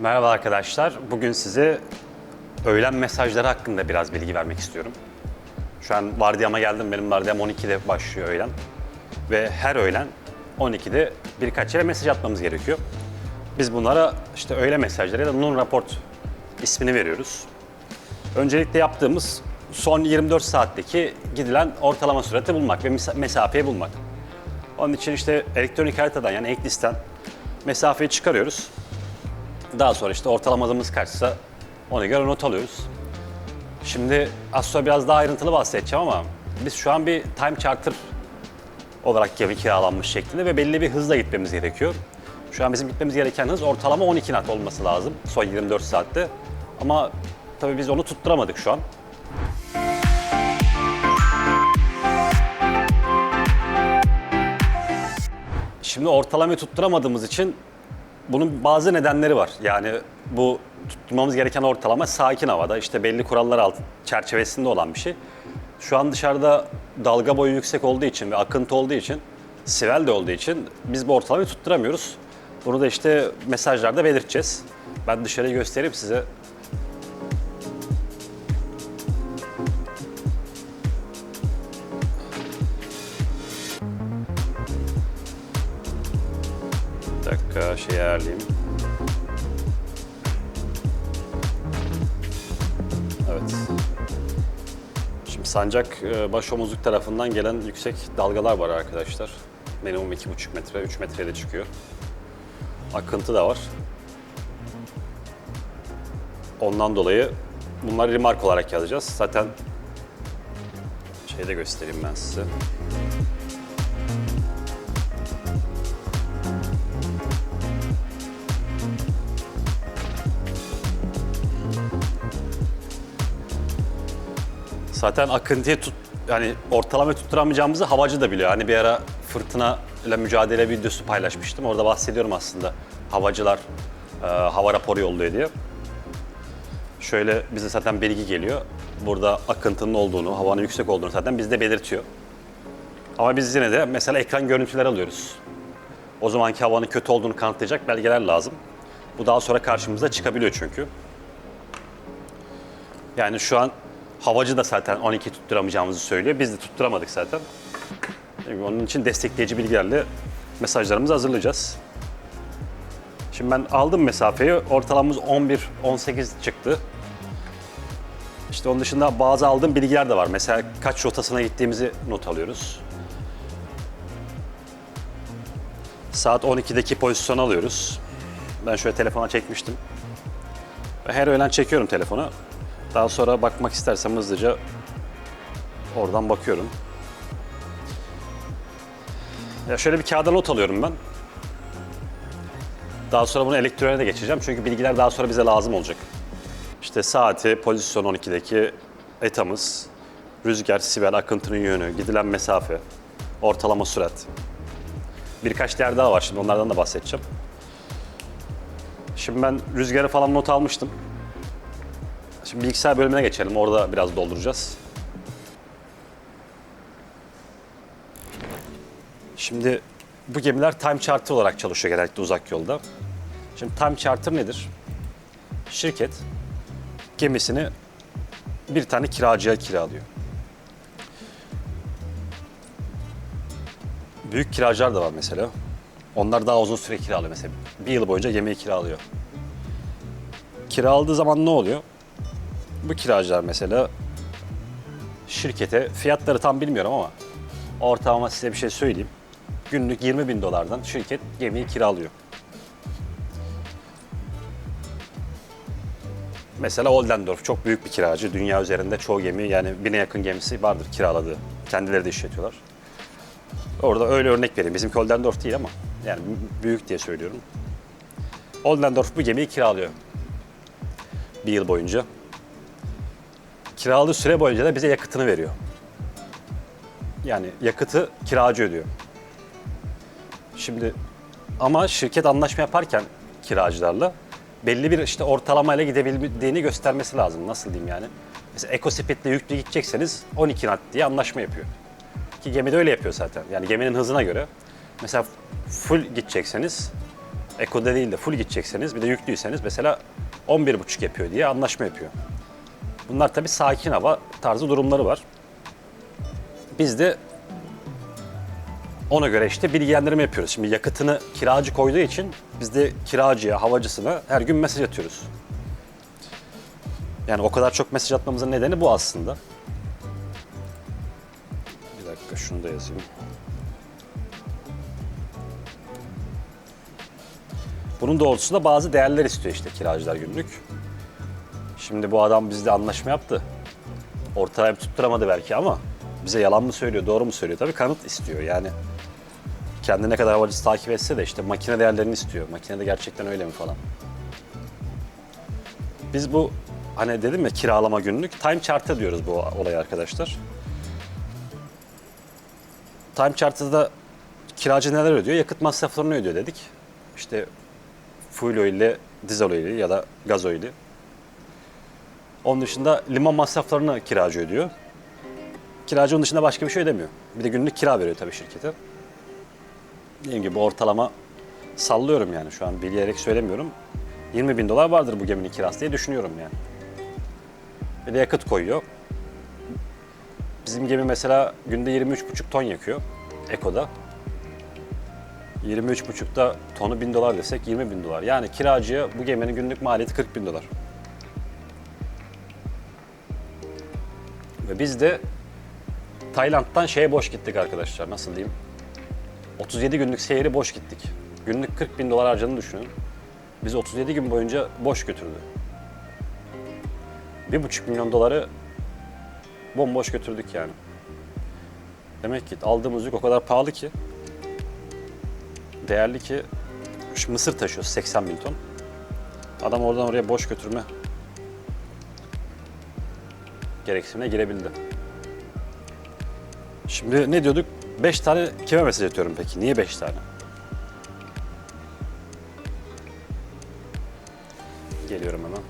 Merhaba arkadaşlar. Bugün size öğlen mesajları hakkında biraz bilgi vermek istiyorum. Şu an vardiyama geldim. Benim vardiyam 12'de başlıyor öğlen. Ve her öğlen 12'de birkaç yere mesaj atmamız gerekiyor. Biz bunlara işte öğle mesajları ya da non raport ismini veriyoruz. Öncelikle yaptığımız son 24 saatteki gidilen ortalama sürati bulmak ve mesa- mesafeyi bulmak. Onun için işte elektronik haritadan yani Eklis'ten mesafeyi çıkarıyoruz. Daha sonra işte ortalamadığımız kaçsa ona göre not alıyoruz. Şimdi az sonra biraz daha ayrıntılı bahsedeceğim ama biz şu an bir time charter olarak gemi kiralanmış şeklinde ve belli bir hızla gitmemiz gerekiyor. Şu an bizim gitmemiz gereken hız ortalama 12 knot olması lazım son 24 saatte. Ama tabii biz onu tutturamadık şu an. Şimdi ortalamayı tutturamadığımız için bunun bazı nedenleri var. Yani bu tutturmamız gereken ortalama sakin havada işte belli kurallar alt çerçevesinde olan bir şey. Şu an dışarıda dalga boyu yüksek olduğu için ve akıntı olduğu için, sivel de olduğu için biz bu ortalamayı tutturamıyoruz. Bunu da işte mesajlarda belirteceğiz. Ben dışarıyı göstereyim size. Dakika şey ayarlayayım. Evet. Şimdi sancak e, baş omuzluk tarafından gelen yüksek dalgalar var arkadaşlar. Minimum 2,5 metre, 3 metreye de çıkıyor. Akıntı da var. Ondan dolayı bunları remark olarak yazacağız. Zaten şeyde göstereyim ben size. Zaten akıntıyı tut, yani ortalama tutturamayacağımızı havacı da biliyor. Hani bir ara fırtına ile mücadele videosu paylaşmıştım. Orada bahsediyorum aslında. Havacılar e, hava raporu yolluyor diye. Şöyle bize zaten bilgi geliyor. Burada akıntının olduğunu, havanın yüksek olduğunu zaten bizde belirtiyor. Ama biz yine de mesela ekran görüntüleri alıyoruz. O zamanki havanın kötü olduğunu kanıtlayacak belgeler lazım. Bu daha sonra karşımıza çıkabiliyor çünkü. Yani şu an havacı da zaten 12 tutturamayacağımızı söylüyor. Biz de tutturamadık zaten. Onun için destekleyici bilgilerle mesajlarımızı hazırlayacağız. Şimdi ben aldım mesafeyi. Ortalamamız 11-18 çıktı. İşte onun dışında bazı aldığım bilgiler de var. Mesela kaç rotasına gittiğimizi not alıyoruz. Saat 12'deki pozisyonu alıyoruz. Ben şöyle telefona çekmiştim. Her öğlen çekiyorum telefonu. Daha sonra bakmak istersem hızlıca oradan bakıyorum. Ya şöyle bir kağıda not alıyorum ben. Daha sonra bunu elektroniğe de geçeceğim çünkü bilgiler daha sonra bize lazım olacak. İşte saati, pozisyon 12'deki etamız, rüzgar, sivel, akıntının yönü, gidilen mesafe, ortalama sürat. Birkaç değer daha var şimdi onlardan da bahsedeceğim. Şimdi ben rüzgarı falan not almıştım. Şimdi bilgisayar bölümüne geçelim. Orada biraz dolduracağız. Şimdi bu gemiler time charter olarak çalışıyor genellikle uzak yolda. Şimdi time charter nedir? Şirket gemisini bir tane kiracıya kiralıyor. Büyük kiracılar da var mesela. Onlar daha uzun süre kiralıyor mesela. Bir yıl boyunca gemiyi kiralıyor. Kiraladığı zaman ne oluyor? Bu kiracılar mesela şirkete fiyatları tam bilmiyorum ama ortalama size bir şey söyleyeyim. Günlük 20 bin dolardan şirket gemiyi kiralıyor. Mesela Oldendorf çok büyük bir kiracı. Dünya üzerinde çoğu gemi yani bine yakın gemisi vardır kiraladığı. Kendileri de işletiyorlar. Orada öyle örnek vereyim. Bizimki Oldendorf değil ama yani büyük diye söylüyorum. Oldendorf bu gemiyi kiralıyor. Bir yıl boyunca. Kiraladığı süre boyunca da bize yakıtını veriyor. Yani yakıtı kiracı ödüyor. Şimdi ama şirket anlaşma yaparken kiracılarla belli bir işte ortalamayla gidebildiğini göstermesi lazım. Nasıl diyeyim yani? Mesela EcoSpeed'le yüklü gidecekseniz 12 knot diye anlaşma yapıyor. Ki gemide öyle yapıyor zaten. Yani geminin hızına göre. Mesela full gidecekseniz Eko'da değil de full gidecekseniz bir de yüklüyseniz mesela 11,5 yapıyor diye anlaşma yapıyor. Bunlar tabii sakin hava tarzı durumları var. Biz de ona göre işte bilgilendirme yapıyoruz. Şimdi yakıtını kiracı koyduğu için biz de kiracıya, havacısına her gün mesaj atıyoruz. Yani o kadar çok mesaj atmamızın nedeni bu aslında. Bir dakika şunu da yazayım. Bunun doğrultusunda bazı değerler istiyor işte kiracılar günlük. Şimdi bu adam bizle anlaşma yaptı. Ortaya tutturamadı belki ama bize yalan mı söylüyor, doğru mu söylüyor? Tabii kanıt istiyor yani. Kendi ne kadar havacısı takip etse de işte makine değerlerini istiyor. Makinede gerçekten öyle mi falan. Biz bu hani dedim ya kiralama günlük time chart'ı diyoruz bu olaya arkadaşlar. Time chart'ta kiracı neler ödüyor? Yakıt masraflarını ödüyor dedik. İşte fuel oil'i, dizel oil'i ya da gaz oil'i. Onun dışında liman masraflarını kiracı ödüyor. Kiracı onun dışında başka bir şey ödemiyor. Bir de günlük kira veriyor tabii şirkete. Dediğim gibi ortalama sallıyorum yani şu an bilerek söylemiyorum. 20 bin dolar vardır bu geminin kirası diye düşünüyorum yani. Bir de yakıt koyuyor. Bizim gemi mesela günde 23,5 ton yakıyor Eko'da. 23,5'da tonu 1000 dolar desek 20 bin dolar. Yani kiracıya bu geminin günlük maliyeti 40 bin dolar. Ve biz de Tayland'dan şeye boş gittik arkadaşlar. Nasıl diyeyim? 37 günlük seyri boş gittik. Günlük 40 bin dolar harcadığını düşünün. Biz 37 gün boyunca boş götürdü. 1,5 milyon doları bomboş götürdük yani. Demek ki aldığımız yük o kadar pahalı ki, değerli ki, şu mısır taşıyoruz 80 bin ton. Adam oradan oraya boş götürme gereksinimine girebildi. Şimdi ne diyorduk? 5 tane kime mesaj atıyorum peki? Niye 5 tane? Geliyorum hemen.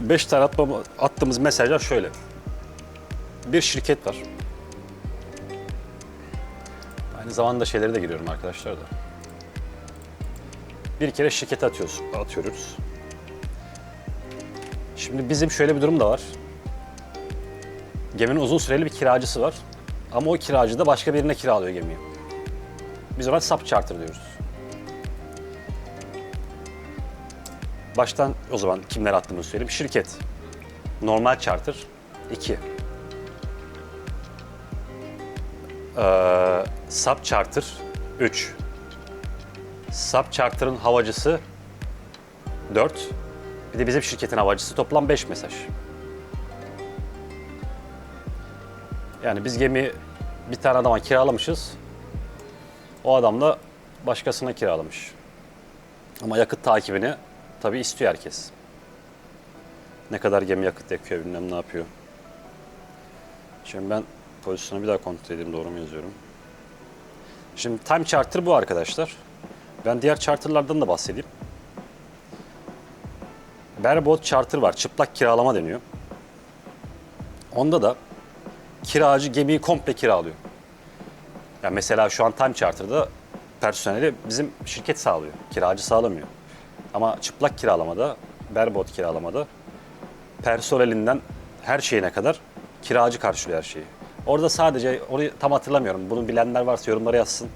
Beş tane atmam, attığımız mesajlar şöyle. Bir şirket var. Aynı zamanda şeyleri de giriyorum arkadaşlar da. Bir kere şirkete atıyoruz, atıyoruz. Şimdi bizim şöyle bir durum da var. Geminin uzun süreli bir kiracısı var. Ama o kiracı da başka birine kiralıyor gemiyi. Biz ona sub charter diyoruz. Baştan o zaman kimler attığımızı söyleyeyim. Şirket. Normal charter. 2. Ee, sub charter. 3. Sub charter'ın havacısı 4. Bir de bizim şirketin havacısı toplam 5 mesaj. Yani biz gemi bir tane adama kiralamışız. O adam da başkasına kiralamış. Ama yakıt takibini tabii istiyor herkes. Ne kadar gemi yakıt yakıyor bilmem ne yapıyor. Şimdi ben pozisyonu bir daha kontrol edeyim doğru mu yazıyorum. Şimdi time charter bu arkadaşlar. Ben diğer charterlardan da bahsedeyim. Bareboat charter var. Çıplak kiralama deniyor. Onda da kiracı gemiyi komple kiralıyor. Yani mesela şu an time charter'da personeli bizim şirket sağlıyor. Kiracı sağlamıyor. Ama çıplak kiralamada, bareboat kiralamada personelinden her şeyine kadar kiracı karşılıyor her şeyi. Orada sadece, orayı tam hatırlamıyorum. Bunu bilenler varsa yorumlara yazsın.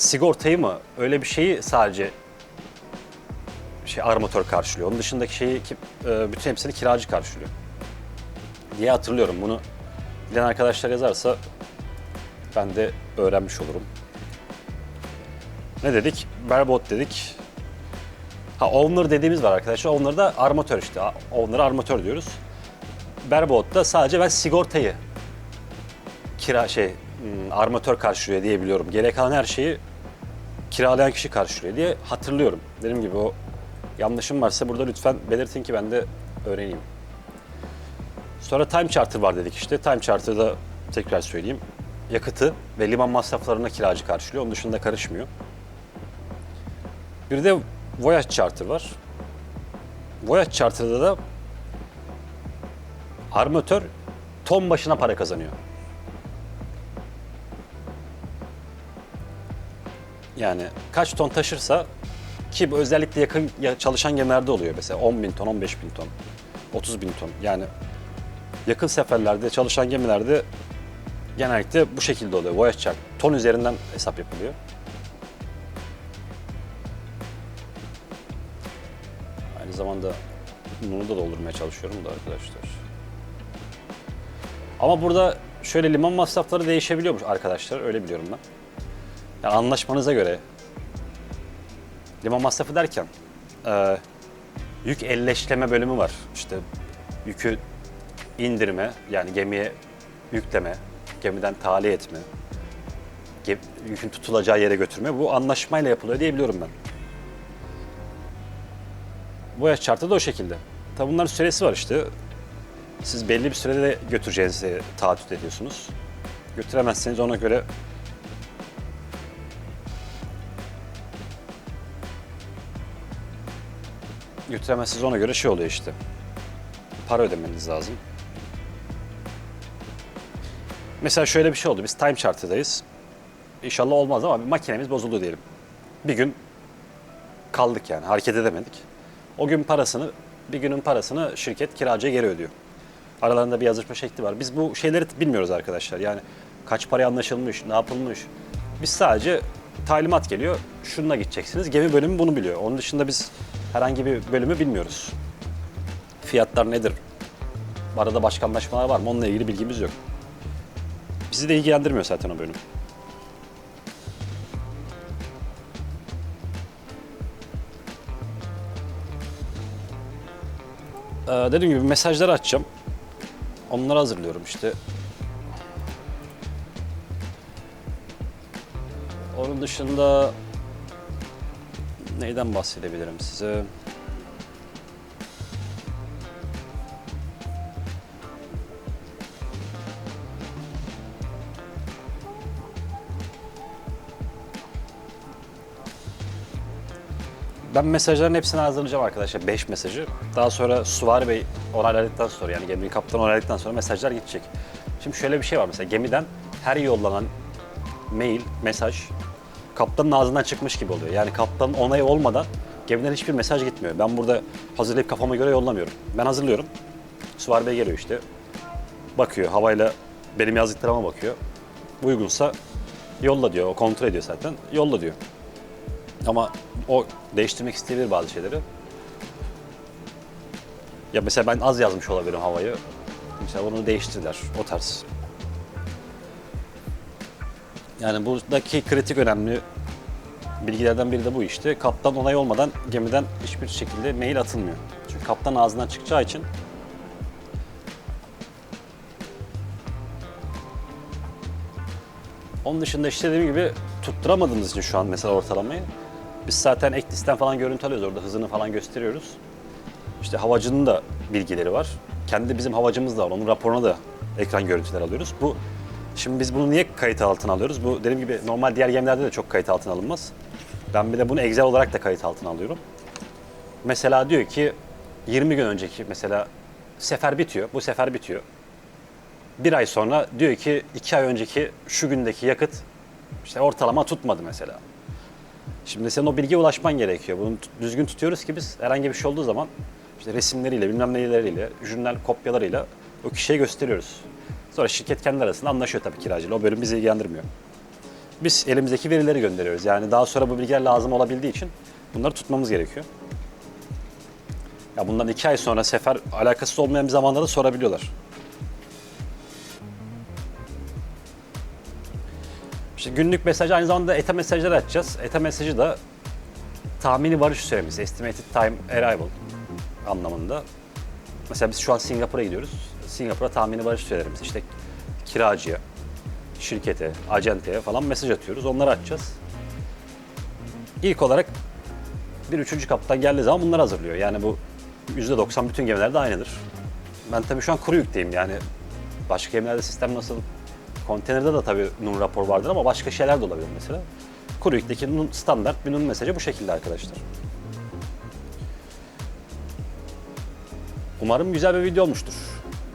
Sigortayı mı, öyle bir şeyi sadece şey armatör karşılıyor. Onun dışındaki şeyi e, bütün hepsini kiracı karşılıyor. Diye hatırlıyorum. Bunu bilen arkadaşlar yazarsa ben de öğrenmiş olurum. Ne dedik? Bareboat dedik. Ha owner dediğimiz var arkadaşlar. Owner da armatör işte. Owner'a armatör diyoruz. Bareboat'ta sadece ben sigortayı kira şey hmm, armatör karşılıyor diye biliyorum. Gerek kalan her şeyi kiralayan kişi karşılıyor diye hatırlıyorum. Dediğim gibi o yanlışım varsa burada lütfen belirtin ki ben de öğreneyim. Sonra time charter var dedik işte. Time charter'da tekrar söyleyeyim. Yakıtı ve liman masraflarına kiracı karşılıyor. Onun dışında karışmıyor. Bir de voyage charter var. Voyage charter'da da armatör ton başına para kazanıyor. Yani kaç ton taşırsa ki özellikle yakın ya- çalışan gemilerde oluyor mesela 10 bin ton, 15 bin ton, 30 bin ton. Yani yakın seferlerde çalışan gemilerde genellikle bu şekilde oluyor. Voyage chart. Ton üzerinden hesap yapılıyor. Aynı zamanda bunu da doldurmaya çalışıyorum da arkadaşlar. Ama burada şöyle liman masrafları değişebiliyormuş arkadaşlar. Öyle biliyorum ben. Yani anlaşmanıza göre liman masrafı derken e, yük elleşleme bölümü var. İşte yükü indirme yani gemiye yükleme, gemiden tahliye etme, yükün tutulacağı yere götürme bu anlaşmayla yapılıyor diye biliyorum ben. Bu yaş şartı da o şekilde. Tabi bunların süresi var işte. Siz belli bir sürede de götüreceğinizi taahhüt ediyorsunuz. Götüremezseniz ona göre götüremezseniz ona göre şey oluyor işte. Para ödemeniz lazım. Mesela şöyle bir şey oldu. Biz time charter'dayız. İnşallah olmaz ama bir makinemiz bozuldu diyelim. Bir gün kaldık yani hareket edemedik. O gün parasını, bir günün parasını şirket kiracıya geri ödüyor. Aralarında bir yazışma şekli var. Biz bu şeyleri bilmiyoruz arkadaşlar. Yani kaç paraya anlaşılmış, ne yapılmış. Biz sadece talimat geliyor. Şununla gideceksiniz. Gemi bölümü bunu biliyor. Onun dışında biz herhangi bir bölümü bilmiyoruz. Fiyatlar nedir? Arada başka anlaşmalar var mı? Onunla ilgili bilgimiz yok. Bizi de ilgilendirmiyor zaten o bölüm. Ee, dediğim gibi mesajları açacağım. Onları hazırlıyorum işte. Onun dışında neyden bahsedebilirim size? Ben mesajların hepsini hazırlayacağım arkadaşlar. 5 mesajı. Daha sonra Suvari Bey onayladıktan sonra yani geminin kaptanı onayladıktan sonra mesajlar gidecek. Şimdi şöyle bir şey var mesela gemiden her yollanan mail, mesaj kaptanın ağzından çıkmış gibi oluyor. Yani kaptanın onayı olmadan gemiden hiçbir mesaj gitmiyor. Ben burada hazırlayıp kafama göre yollamıyorum. Ben hazırlıyorum. Suvari Bey geliyor işte. Bakıyor havayla benim yazdıklarıma bakıyor. Uygunsa yolla diyor. O kontrol ediyor zaten. Yolla diyor. Ama o değiştirmek isteyebilir bazı şeyleri. Ya mesela ben az yazmış olabilirim havayı. Mesela onu değiştirdiler. O tarz. Yani buradaki kritik önemli bilgilerden biri de bu işte. Kaptan onay olmadan gemiden hiçbir şekilde mail atılmıyor. Çünkü kaptan ağzından çıkacağı için Onun dışında işte dediğim gibi tutturamadığımız için şu an mesela ortalamayı. Biz zaten ek listen falan görüntü alıyoruz orada hızını falan gösteriyoruz. İşte havacının da bilgileri var. Kendi bizim havacımız da var. Onun raporuna da ekran görüntüler alıyoruz. Bu şimdi biz bunu niye kayıt altına alıyoruz? Bu dediğim gibi normal diğer gemilerde de çok kayıt altına alınmaz. Ben bir de bunu Excel olarak da kayıt altına alıyorum. Mesela diyor ki 20 gün önceki mesela sefer bitiyor. Bu sefer bitiyor. Bir ay sonra diyor ki iki ay önceki şu gündeki yakıt işte ortalama tutmadı mesela. Şimdi senin o bilgiye ulaşman gerekiyor. Bunu düzgün tutuyoruz ki biz herhangi bir şey olduğu zaman işte resimleriyle, bilmem neleriyle, jurnal kopyalarıyla o kişiye gösteriyoruz. Sonra şirket kendi arasında anlaşıyor tabii kiracıyla. O bölüm bizi ilgilendirmiyor. Biz elimizdeki verileri gönderiyoruz. Yani daha sonra bu bilgiler lazım olabildiği için bunları tutmamız gerekiyor. Ya bundan iki ay sonra sefer alakasız olmayan bir zamanda da sorabiliyorlar. İşte günlük mesaj aynı zamanda ETA mesajları açacağız. ETA mesajı da tahmini varış süremiz, estimated time arrival anlamında. Mesela biz şu an Singapur'a gidiyoruz. Singapur'a tahmini varış sürelerimiz işte kiracıya, şirkete, acenteye falan mesaj atıyoruz. Onları açacağız. İlk olarak bir üçüncü kaptan geldiği zaman bunları hazırlıyor. Yani bu %90 bütün gemilerde aynıdır. Ben tabii şu an kuru yükteyim yani. Başka gemilerde sistem nasıl? Konteynerde de tabii nun rapor vardır ama başka şeyler de olabilir mesela. Kuru yükteki nun standart bir nun mesajı bu şekilde arkadaşlar. Umarım güzel bir video olmuştur.